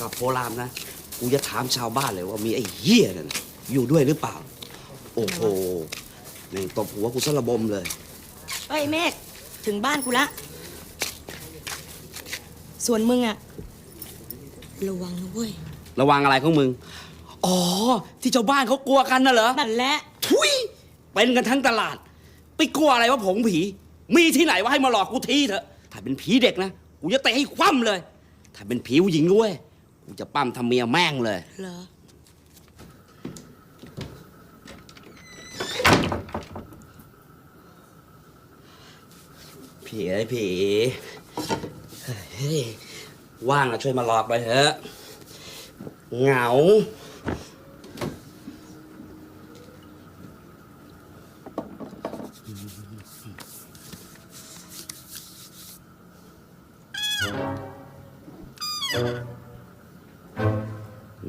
กับโพรามนะ กูจะถามชาวบ้านเลยว่ามีไอ้เหี้ยนั่นน่ะอยู่ด้วยหรือเปล่า โอ้โหแม่งตบหัวกูซะระบมเลยเอ้ยเมฆถึงบ้านกูละ ส่วนมึงอะระวังนะเว้ยระวังอะไรของมึง อ๋อ ที่ชาวบ้านเขากลัวกันน่ะเหรอ นั่นแหละทุยเป็นกันทั้งตลาด ไปกลัวอะไรว่าผงผี มีที่ไหนว่าให้มาหลอกกูทีเถอะ ถ้าเป็นผีเด็กนะ กูจะเตะให้คว่ำเลย ถ้าเป็นผีผู้หญิงด้วย กูจะปั้มทำเมียแม่งเลย เหรอ ผีไอ้ยผีเฮ้ยว่างอะช่วยมาหลอกไปเถอะเหงา แ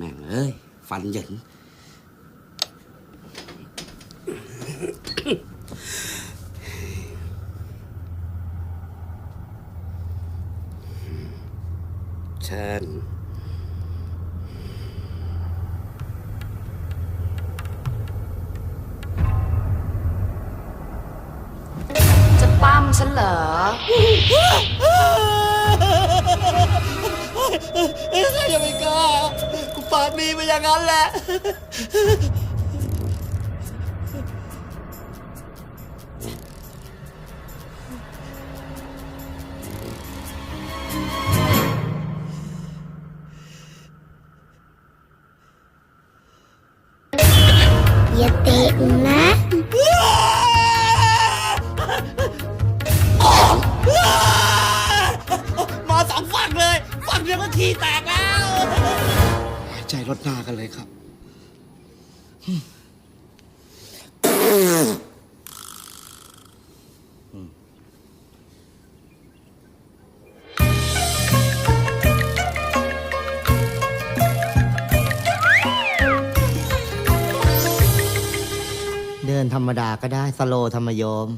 ม่งเอ้ย ฟันหยินเชิญจะปั้มฉันเหรอ ใครจะไม่กล้า กูปากดีไปอย่างนั้นแหละ อย่าเตะนะ เลยฝั่งเดียวก็ขี้แตกแล้วใจรถหน้ากันเลยครับเดินธรรมดาก็ได้สโลว์ธรรมโยม